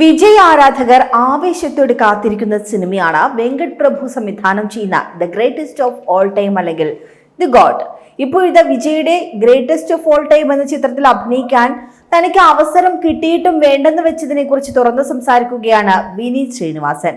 വിജയ് ആരാധകർ ആവേശത്തോട് കാത്തിരിക്കുന്ന സിനിമയാണ് വെങ്കട് പ്രഭു സംവിധാനം ചെയ്യുന്ന the greatest of all time അല്ലെങ്കിൽ ദി ഗോഡ് ഇപ്പോഴത്തെ വിജയുടെ ഗ്രേറ്റസ്റ്റ് ഓഫ് ഓൾ ടൈം എന്ന ചിത്രത്തിൽ അഭിനയിക്കാൻ തനിക്ക് അവസരം കിട്ടിയിട്ടും വേണ്ടെന്ന് വെച്ചതിനെ കുറിച്ച് തുറന്നു സംസാരിക്കുകയാണ് വിനീത് ശ്രീനിവാസൻ.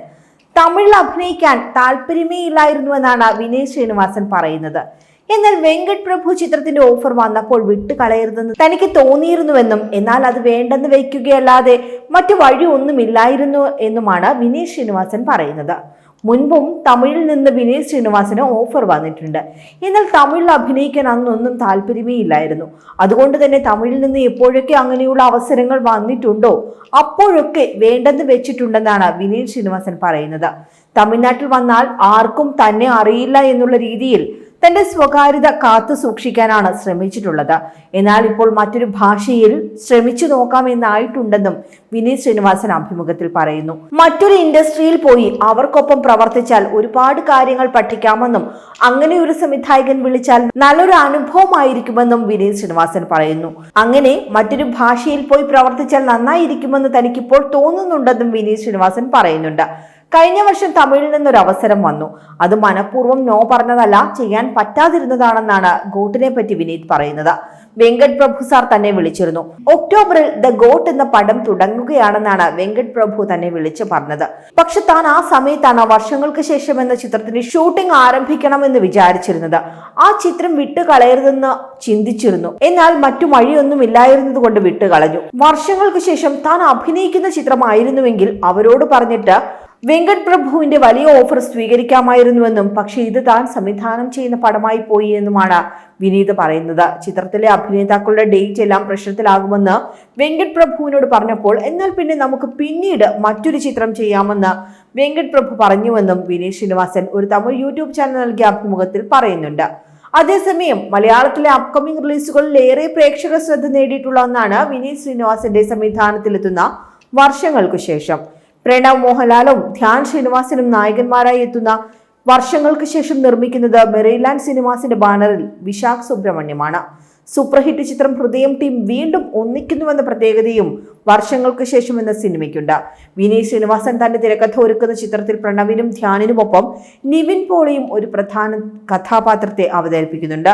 തമിഴിൽ അഭിനയിക്കാൻ താല്പര്യമേ ഇല്ലായിരുന്നുവെന്നാണ് വിനീത് ശ്രീനിവാസൻ പറയുന്നത്. എന്നാൽ വെങ്കട് പ്രഭു ചിത്രത്തിന്റെ ഓഫർ വന്നപ്പോൾ വിട്ടുകളയരുതെന്ന് തനിക്ക് തോന്നിയിരുന്നുവെന്നും എന്നാൽ അത് വേണ്ടെന്ന് വയ്ക്കുകയല്ലാതെ മറ്റു വഴി ഒന്നുമില്ലായിരുന്നു എന്നുമാണ് വിനീത് ശ്രീനിവാസൻ പറയുന്നത്. മുൻപും തമിഴിൽ നിന്ന് വിനീത് ശ്രീനിവാസന് ഓഫർ വന്നിട്ടുണ്ട്. എന്നാൽ തമിഴിൽ അഭിനയിക്കാൻ അന്നൊന്നും താല്പര്യമേ ഇല്ലായിരുന്നു അതുകൊണ്ട് തന്നെ തമിഴിൽ നിന്ന് എപ്പോഴൊക്കെ അങ്ങനെയുള്ള അവസരങ്ങൾ വന്നിട്ടുണ്ടോ അപ്പോഴൊക്കെ വേണ്ടെന്ന് വെച്ചിട്ടുണ്ടെന്നാണ് വിനീത് ശ്രീനിവാസൻ പറയുന്നത്. തമിഴ്നാട്ടിൽ വന്നാൽ ആർക്കും തന്നെ അറിയില്ല എന്നുള്ള രീതിയിൽ തന്റെ സ്വകാര്യത കാത്തു സൂക്ഷിക്കാനാണ് ശ്രമിച്ചിട്ടുള്ളത്. എന്നാൽ ഇപ്പോൾ മറ്റൊരു ഭാഷയിൽ ശ്രമിച്ചു നോക്കാമെന്നായിട്ടുണ്ടെന്നും വിനീത് ശ്രീനിവാസൻ അഭിമുഖത്തിൽ പറയുന്നു. മറ്റൊരു ഇൻഡസ്ട്രിയിൽ പോയി അവർക്കൊപ്പം പ്രവർത്തിച്ചാൽ ഒരുപാട് കാര്യങ്ങൾ പഠിക്കാമെന്നും അങ്ങനെ ഒരു സംവിധായകൻ വിളിച്ചാൽ നല്ലൊരു അനുഭവമായിരിക്കുമെന്നും വിനീത് ശ്രീനിവാസൻ പറയുന്നു. അങ്ങനെ മറ്റൊരു ഭാഷയിൽ പോയി പ്രവർത്തിച്ചാൽ നന്നായിരിക്കുമെന്ന് തനിക്കിപ്പോൾ തോന്നുന്നുണ്ടെന്നും വിനീത് ശ്രീനിവാസൻ പറയുന്നുണ്ട്. കഴിഞ്ഞ വർഷം തമിഴിൽ നിന്നൊരു അവസരം വന്നു. അത് മനഃപൂർവം നോ പറഞ്ഞതല്ല ചെയ്യാൻ പറ്റാതിരുന്നതാണെന്നാണ് ഗോട്ടിനെ പറ്റി വിനീത് പറയുന്നത്. വെങ്കട് പ്രഭു സാർ തന്നെ വിളിച്ചിരുന്നു. ഒക്ടോബറിൽ ദ ഗോട്ട് എന്ന പടം തുടങ്ങുകയാണെന്നാണ് വെങ്കട് പ്രഭു തന്നെ വിളിച്ചു പറഞ്ഞത്. പക്ഷെ താൻ ആ സമയത്താണ് വർഷങ്ങൾക്ക് ശേഷം എന്ന ചിത്രത്തിന്റെ ഷൂട്ടിംഗ് ആരംഭിക്കണമെന്ന് വിചാരിച്ചിരുന്നത്. ആ ചിത്രം വിട്ടുകളയരുതെന്ന് ചിന്തിച്ചിരുന്നു. എന്നാൽ മറ്റു വഴിയൊന്നും ഇല്ലായിരുന്നത് കൊണ്ട് വിട്ടുകളഞ്ഞു. വർഷങ്ങൾക്ക് ശേഷം താൻ അഭിനയിക്കുന്ന ചിത്രമായിരുന്നുവെങ്കിൽ അവരോട് പറഞ്ഞിട്ട് വെങ്കട് പ്രഭുവിന്റെ വലിയ ഓഫർ സ്വീകരിക്കാമായിരുന്നുവെന്നും പക്ഷേ ഇത് താൻ സംവിധാനം ചെയ്യുന്ന പടമായി പോയി എന്നുമാണ് വിനീത് പറയുന്നത്. ചിത്രത്തിലെ അഭിനേതാക്കളുടെ ഡേറ്റ് എല്ലാം പ്രശ്നത്തിലാകുമെന്ന് വെങ്കട് പ്രഭുവിനോട് പറഞ്ഞപ്പോൾ എന്നാൽ പിന്നെ നമുക്ക് പിന്നീട് മറ്റൊരു ചിത്രം ചെയ്യാമെന്ന് വെങ്കട് പ്രഭു പറഞ്ഞുവെന്നും വിനീത് ശ്രീനിവാസൻ ഒരു തമിഴ് യൂട്യൂബ് ചാനൽ നൽകിയ അഭിമുഖത്തിൽ പറയുന്നുണ്ട്. അതേസമയം മലയാളത്തിലെ അപ്കമിംഗ് റിലീസുകളിൽ ഏറെ പ്രേക്ഷക ശ്രദ്ധ നേടിയിട്ടുള്ള ഒന്നാണ് വിനീത് ശ്രീനിവാസന്റെ സംവിധാനത്തിലെത്തുന്ന വർഷങ്ങൾക്കു ശേഷം. പ്രണവ് മോഹൻലാലും ധ്യാൻ ശ്രീനിവാസനും നായകന്മാരായി എത്തുന്ന വർഷങ്ങൾക്ക് ശേഷം നിർമ്മിക്കുന്നത് മെറിലാൻഡ് സിനിമാസിന്റെ ബാനറിൽ വിശാഖ് സുബ്രഹ്മണ്യമാണ്. സൂപ്പർ ഹിറ്റ് ചിത്രം ഹൃദയം ടീം വീണ്ടും ഒന്നിക്കുന്നുവെന്ന പ്രത്യേകതയും വർഷങ്ങൾക്ക് ശേഷം എന്ന സിനിമയ്ക്കുണ്ട്. വിനയ് ശ്രീനിവാസൻ തന്റെ തിരക്കഥ ഒരുക്കുന്ന ചിത്രത്തിൽ പ്രണവിനും ധ്യാനിനുമൊപ്പം നിവിൻ പോളിയും ഒരു പ്രധാന കഥാപാത്രത്തെ അവതരിപ്പിക്കുന്നുണ്ട്.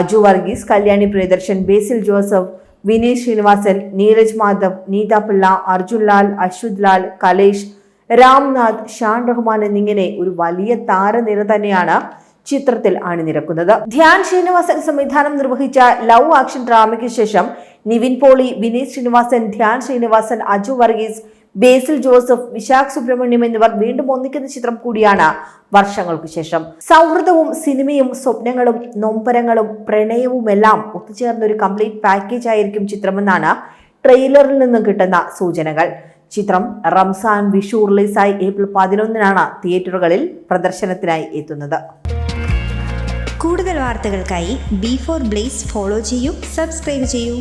അജു വർഗീസ് കല്യാണി പ്രിയദർശൻ ബേസിൽ ജോസഫ് വിനീത് ശ്രീനിവാസൻ നീരജ് മാധവ് നീത പിള്ള അർജുൻ ലാൽ അശ്വത് ലാൽ കലേഷ് രാംനാഥ് ഷാൻ റഹ്മാൻ എന്നിങ്ങനെ ഒരു വലിയ താരനിര തന്നെയാണ് ചിത്രത്തിൽ അണിനിരക്കുന്നത്. ധ്യാൻ ശ്രീനിവാസൻ സംവിധാനം നിർവഹിച്ച ലവ് ആക്ഷൻ ഡ്രാമയ്ക്ക് ശേഷം നിവിൻ പോളി വിനീത് ശ്രീനിവാസൻ ധ്യാൻ ശ്രീനിവാസൻ അജു വർഗീസ് ബേസിൽ ജോസഫ് വിശാഖ് സുബ്രഹ്മണ്യം എന്നിവർ വീണ്ടും ഒന്നിക്കുന്ന ചിത്രം കൂടിയാണ് വർഷങ്ങൾക്ക് ശേഷം. സൗഹൃദവും സിനിമയും സ്വപ്നങ്ങളും നൊമ്പരങ്ങളും പ്രണയവുമെല്ലാം ഒത്തുചേർന്ന ഒരു കംപ്ലീറ്റ് പാക്കേജ് ആയിരിക്കും ചിത്രമെന്നാണ് ട്രെയിലറിൽ നിന്നും കിട്ടുന്ന സൂചനകൾ. ചിത്രം റംസാൻ വിഷു റിലീസായി ഏപ്രിൽ പതിനൊന്നിനാണ് തിയേറ്ററുകളിൽ പ്രദർശനത്തിനായി എത്തുന്നത്. കൂടുതൽ വാർത്തകൾക്കായി ബി ഫോർ ബ്ലേസ് ഫോളോ ചെയ്യൂ സബ്സ്ക്രൈബ് ചെയ്യൂ.